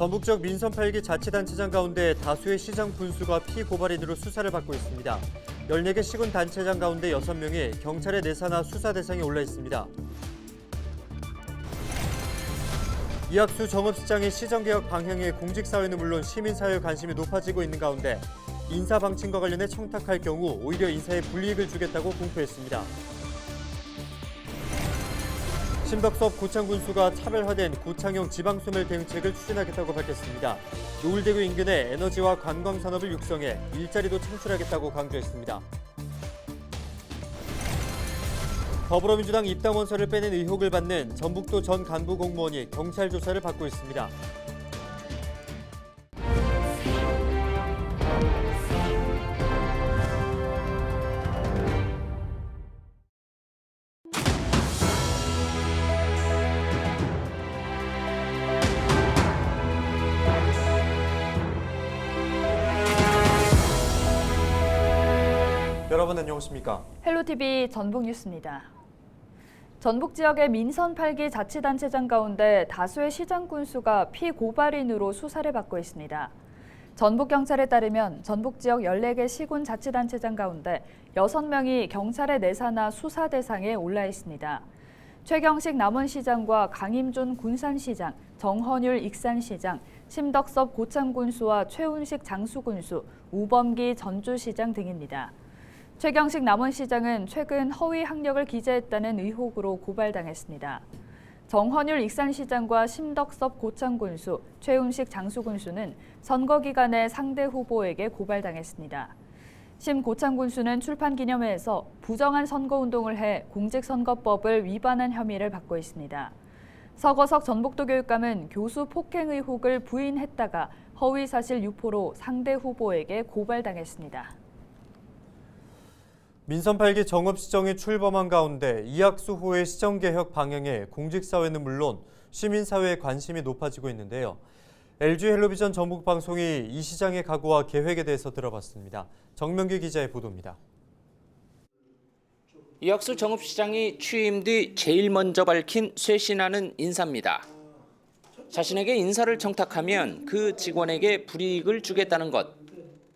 전북 지역 민선 8기 자치단체장 가운데 다수의 시장 군수가 피고발인으로 수사를 받고 있습니다. 14개 시군 단체장 가운데 6명이 경찰의 내사나 수사 대상에 올라 있습니다. 이학수 정읍시장의 시정개혁 방향에 공직사회는 물론 시민사회의 관심이 높아지고 있는 가운데 인사 방침과 관련해 청탁할 경우 오히려 인사에 불이익을 주겠다고 공표했습니다. 신덕섭 고창군수가 차별화된 고창형 지방소멸 대응책을 추진하겠다고 밝혔습니다. 노을대교 인근에 에너지와 관광 산업을 육성해 일자리도 창출하겠다고 강조했습니다. 더불어민주당 입당 원서를 빼낸 의혹을 받는 전북도 전 간부 공무원이 경찰 조사를 받고 있습니다. 여러분 안녕하십니까? 헬로티비 전북 뉴스입니다. 전북 지역의 민선 8기 자치단체장 가운데 다수의 시장 군수가 피고발인으로 수사를 받고 있습니다. 전북경찰에 따르면 전북 지역 14개 시군 자치단체장 가운데 6명이 경찰의 내사나 수사 대상에 올라 있습니다. 최경식 남원시장과 강임준 군산시장, 정헌율 익산시장, 심덕섭 고창군수와 최운식 장수군수, 우범기 전주시장 등입니다. 최경식 남원시장은 최근 허위 학력을 기재했다는 의혹으로 고발당했습니다. 정헌율 익산시장과 심덕섭 고창군수, 최운식 장수군수는 선거 기간에 상대 후보에게 고발당했습니다. 심 고창군수는 출판 기념회에서 부정한 선거운동을 해 공직선거법을 위반한 혐의를 받고 있습니다. 서거석 전북도 교육감은 교수 폭행 의혹을 부인했다가 허위 사실 유포로 상대 후보에게 고발당했습니다. 민선 8기 정읍시정이 출범한 가운데 이학수 후의 시정개혁 방향에 공직사회는 물론 시민사회의 관심이 높아지고 있는데요. LG 헬로비전 전북방송이 이 시장의 각오와 계획에 대해서 들어봤습니다. 정명기 기자의 보도입니다. 이학수 정읍시장이 취임 뒤 제일 먼저 밝힌 쇄신하는 인사입니다. 자신에게 인사를 청탁하면 그 직원에게 불이익을 주겠다는 것.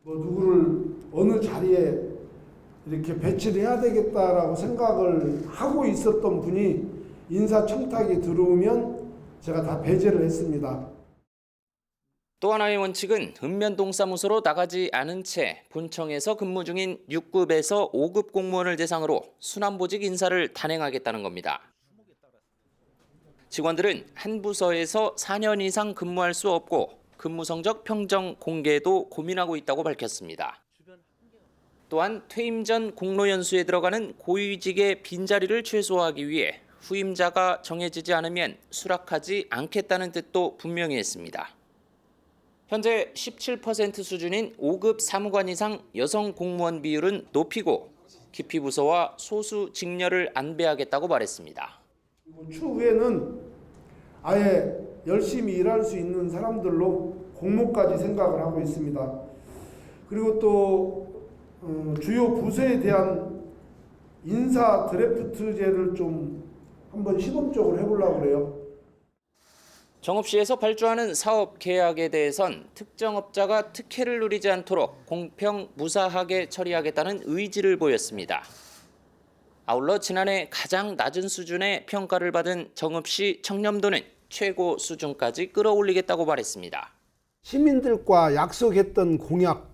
뭐 누구를 어느 자리에 이렇게 배치를 해야 되겠다라고 생각을 하고 있었던 분이 인사 청탁이 들어오면 제가 다 배제를 했습니다. 또 하나의 원칙은 읍면동 사무소로 나가지 않은 채 본청에서 근무 중인 6급에서 5급 공무원을 대상으로 순환보직 인사를 단행하겠다는 겁니다. 직원들은 한 부서에서 4년 이상 근무할 수 없고 근무 성적 평정 공개도 고민하고 있다고 밝혔습니다. 또한 퇴임 전 공로 연수에 들어가는 고위직의 빈자리를 최소화하기 위해 후임자가 정해지지 않으면 수락하지 않겠다는 뜻도 분명히 했습니다. 현재 17% 수준인 5급 사무관 이상 여성 공무원 비율은 높이고 기피 부서와 소수 직렬을 안배하겠다고 말했습니다. 추후에는 아예 열심히 일할 수 있는 사람들로 공모까지 생각을 하고 있습니다. 그리고 또 어, 주요 부서에 대한 인사 드래프트제를 좀 한번 시범적으로 해보려고 그래요. 정읍시에서 발주하는 사업 계약에 대해선 특정 업자가 특혜를 누리지 않도록 공평 무사하게 처리하겠다는 의지를 보였습니다. 아울러 지난해 가장 낮은 수준의 평가를 받은 정읍시 청렴도는 최고 수준까지 끌어올리겠다고 말했습니다. 시민들과 약속했던 공약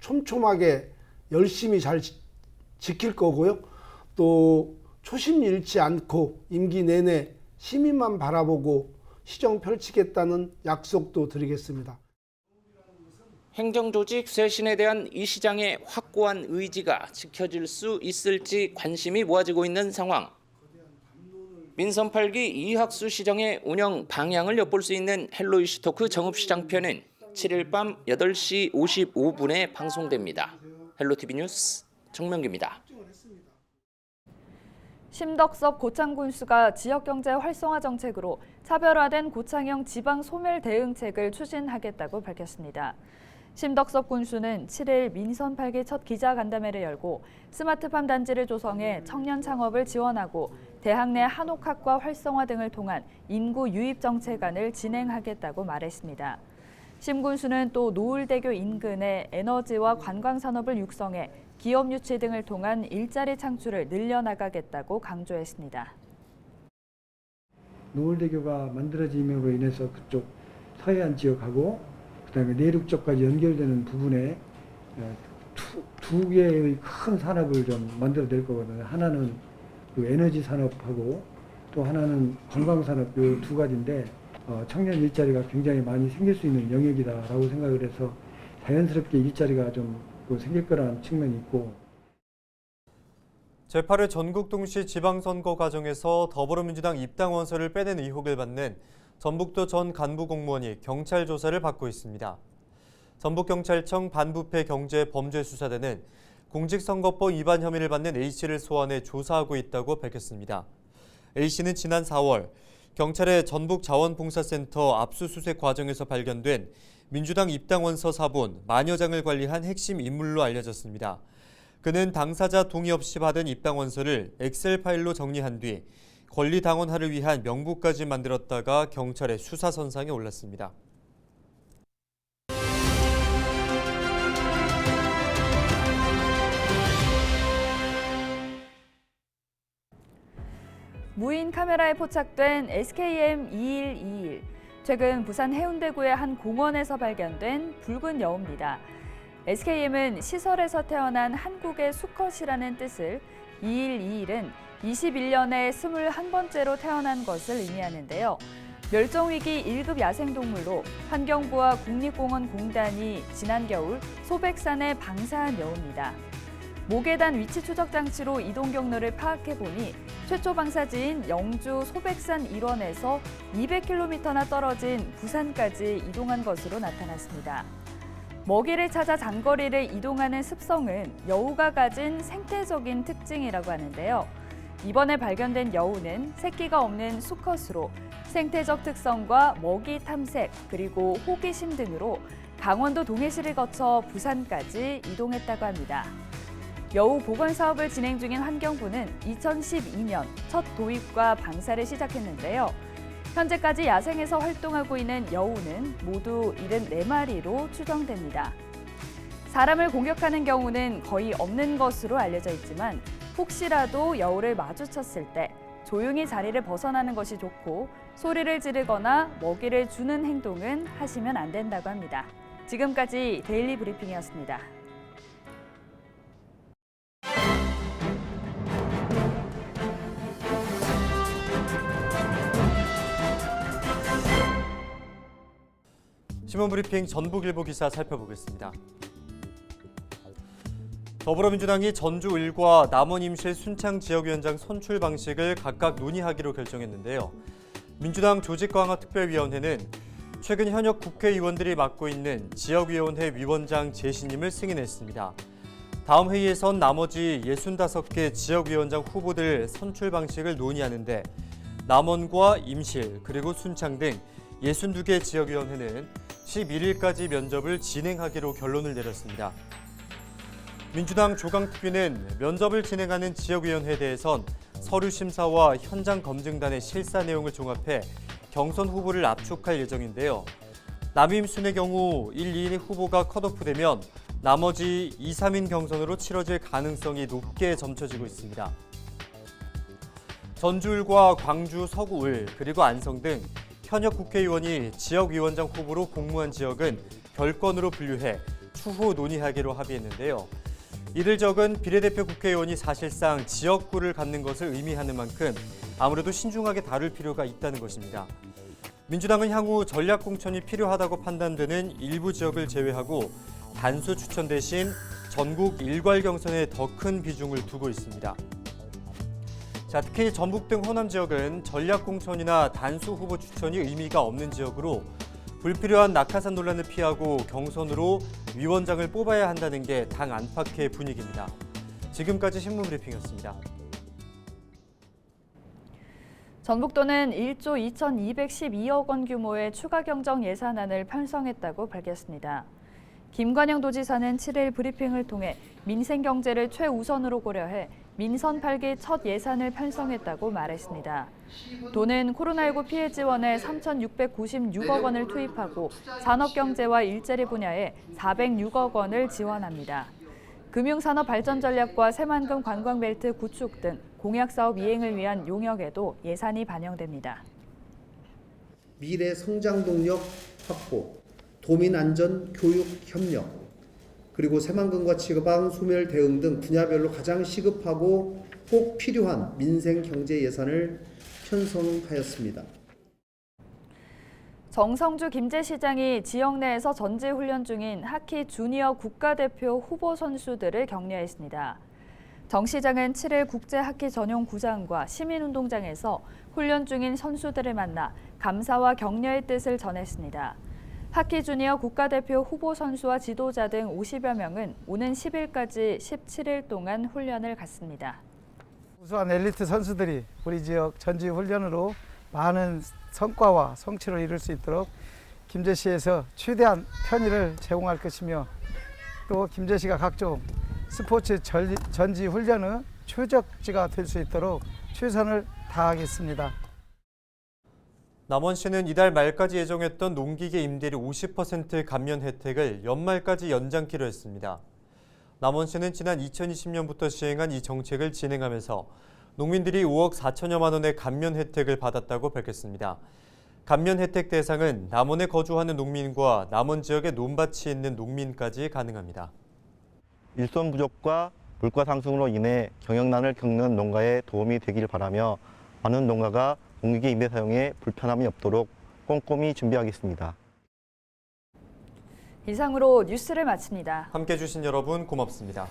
촘촘하게 열심히 잘 지- 지킬 거고요. 또 초심 잃지 않고 임기 내내 시민만 바라보고 시정 펼치겠다는 약속도 드리겠습니다. 행정조직 쇄신에 대한 이 시장의 확고한 의지가 지켜질 수 있을지 관심이 모아지고 있는 상황. 민선 8기 이학수 시장의 운영 방향을 엿볼 수 있는 헬로 이슈 토크 정읍시장 편은 7일 밤 8시 55분에 방송됩니다. 헬로티비 뉴스 정명기입니다. 심덕섭 고창 군수가 지역경제 활성화 정책으로 차별화된 고창형 지방 소멸 대응책을 추진하겠다고 밝혔습니다. 심덕섭 군수는 7일 민선 8기 첫 기자간담회를 열고 스마트팜 단지를 조성해 청년 창업을 지원하고 대학 내 한옥학과 활성화 등을 통한 인구 유입 정책안을 진행하겠다고 말했습니다. 심군수는 또 노을대교 인근에 에너지와 관광 산업을 육성해 기업 유치 등을 통한 일자리 창출을 늘려나가겠다고 강조했습니다. 노을대교가 만들어짐으로 인해서 그쪽 서해안 지역하고 그다음에 내륙 쪽까지 연결되는 부분에 어, 두, 두 개의 큰 산업을 좀 만들어낼 거거든요. 하나는 그 에너지 산업하고 또 하나는 관광 산업 이두 가지인데 어, 청년 일자리가 굉장히 많이 생길 수 있는 영역이다라고 생각을 해서 자연스럽게 일자리가 좀그 생길 거라는 측면이 있고 제8회 전국 동시 지방선거 과정에서 더불어민주당 입당 원서를 빼낸 의혹을 받는 전북도 전 간부 공무원이 경찰 조사를 받고 있습니다. 전북경찰청 반부패 경제 범죄수사대는 공직선거법 위반 혐의를 받는 A씨를 소환해 조사하고 있다고 밝혔습니다. A씨는 지난 4월 경찰의 전북 자원봉사센터 압수수색 과정에서 발견된 민주당 입당 원서 사본 만여 장을 관리한 핵심 인물로 알려졌습니다. 그는 당사자 동의 없이 받은 입당 원서를 엑셀 파일로 정리한 뒤 권리 당원화를 위한 명부까지 만들었다가 경찰의 수사 선상에 올랐습니다. 무인 카메라에 포착된 SKM-2121. 최근 부산 해운대구의 한 공원에서 발견된 붉은 여우입니다. SKM은 시설에서 태어난 한국의 수컷이라는 뜻을 2121은 21년에 21번째로 태어난 것을 의미하는데요. 멸종위기 1급 야생동물로 환경부와 국립공원공단이 지난 겨울 소백산에 방사한 여우입니다. 모계단 위치 추적 장치로 이동 경로를 파악해 보니 최초 방사지인 영주 소백산 일원에서 200km나 떨어진 부산까지 이동한 것으로 나타났습니다. 먹이를 찾아 장거리를 이동하는 습성은 여우가 가진 생태적인 특징이라고 하는데요. 이번에 발견된 여우는 새끼가 없는 수컷으로 생태적 특성과 먹이 탐색 그리고 호기심 등으로 강원도 동해시를 거쳐 부산까지 이동했다고 합니다. 여우 보건 사업을 진행 중인 환경부는 2012년 첫 도입과 방사를 시작했는데요. 현재까지 야생에서 활동하고 있는 여우는 모두 74마리로 추정됩니다. 사람을 공격하는 경우는 거의 없는 것으로 알려져 있지만 혹시라도 여우를 마주쳤을 때 조용히 자리를 벗어나는 것이 좋고 소리를 지르거나 먹이를 주는 행동은 하시면 안 된다고 합니다. 지금까지 데일리 브리핑이었습니다. 신문 브리핑 전북일보 기사 살펴보겠습니다. 더불어민주당이 전주 을과 남원 임실 순창 지역위원장 선출 방식을 각각 논의하기로 결정했는데요. 민주당 조직강화특별위원회는 최근 현역 국회의원들이 맡고 있는 지역위원회 위원장 재신임을 승인했습니다. 다음 회의에선 나머지 65개 지역위원장 후보들 선출 방식을 논의하는데 남원과 임실 그리고 순창 등 62개 지역위원회는 11일까지 면접을 진행하기로 결론을 내렸습니다. 민주당 조강특위는 면접을 진행하는 지역위원회에 대해선 서류 심사와 현장 검증단의 실사 내용을 종합해 경선 후보를 압축할 예정인데요. 남임순의 경우 1, 2인의 후보가 컷오프되면 나머지 2, 3인 경선으로 치러질 가능성이 높게 점쳐지고 있습니다. 전주을과 광주 서구을 그리고 안성 등 현역 국회의원이 지역위원장 후보로 공모한 지역은 별건으로 분류해 추후 논의하기로 합의했는데요. 이를 적은 비례대표 국회의원이 사실상 지역구를 갖는 것을 의미하는 만큼 아무래도 신중하게 다룰 필요가 있다는 것입니다. 민주당은 향후 전략 공천이 필요하다고 판단되는 일부 지역을 제외하고 단수 추천 대신 전국 일괄 경선에 더 큰 비중을 두고 있습니다. 자, 특히 전북 등 호남 지역은 전략 공천이나 단수 후보 추천이 의미가 없는 지역으로 불필요한 낙하산 논란을 피하고 경선으로 위원장을 뽑아야 한다는 게 당 안팎의 분위기입니다. 지금까지 신문 브리핑이었습니다. 전북도는 1조 2,212억 원 규모의 추가 경정 예산안을 편성했다고 밝혔습니다. 김관영 도지사는 7일 브리핑을 통해 민생 경제를 최우선으로 고려해 민선 8기 첫 예산을 편성했다고 말했습니다. 도는 코로나19 피해 지원에 3,696억 원을 투입하고 산업경제와 일자리 분야에 406억 원을 지원합니다. 금융산업 발전 전략과 새만금 관광벨트 구축 등 공약사업 이행을 위한 용역에도 예산이 반영됩니다. 미래 성장 동력 확보, 도민 안전 교육 협력, 그리고 새만금과 지방 소멸 대응 등 분야별로 가장 시급하고 꼭 필요한 민생 경제 예산을 편성하였습니다. 정성주 김제시장이 지역 내에서 전지 훈련 중인 하키 주니어 국가대표 후보 선수들을 격려했습니다. 정 시장은 7일 국제 하키 전용 구장과 시민운동장에서 훈련 중인 선수들을 만나 감사와 격려의 뜻을 전했습니다. 하키 주니어 국가대표 후보 선수와 지도자 등 50여 명은 오는 10일까지 17일 동안 훈련을 갖습니다. 우수한 엘리트 선수들이 우리 지역 전지 훈련으로 많은 성과와 성취를 이룰 수 있도록 김제시에서 최대한 편의를 제공할 것이며 또 김제시가 각종 스포츠 전- 전지 훈련의 최적지가 될 수 있도록 최선을 다하겠습니다. 남원시는 이달 말까지 예정했던 농기계 임대료 50% 감면 혜택을 연말까지 연장키로 했습니다. 남원시는 지난 2020년부터 시행한 이 정책을 진행하면서 농민들이 5억 4천여만 원의 감면 혜택을 받았다고 밝혔습니다. 감면 혜택 대상은 남원에 거주하는 농민과 남원 지역에 논밭이 있는 농민까지 가능합니다. 일손 부족과 물가 상승으로 인해 경영난을 겪는 농가에 도움이 되길 바라며 많은 농가가 공기계 임대 사용에 불편함이 없도록 꼼꼼히 준비하겠습니다. 이상으로 뉴스를 마칩니다. 함께 해주신 여러분 고맙습니다.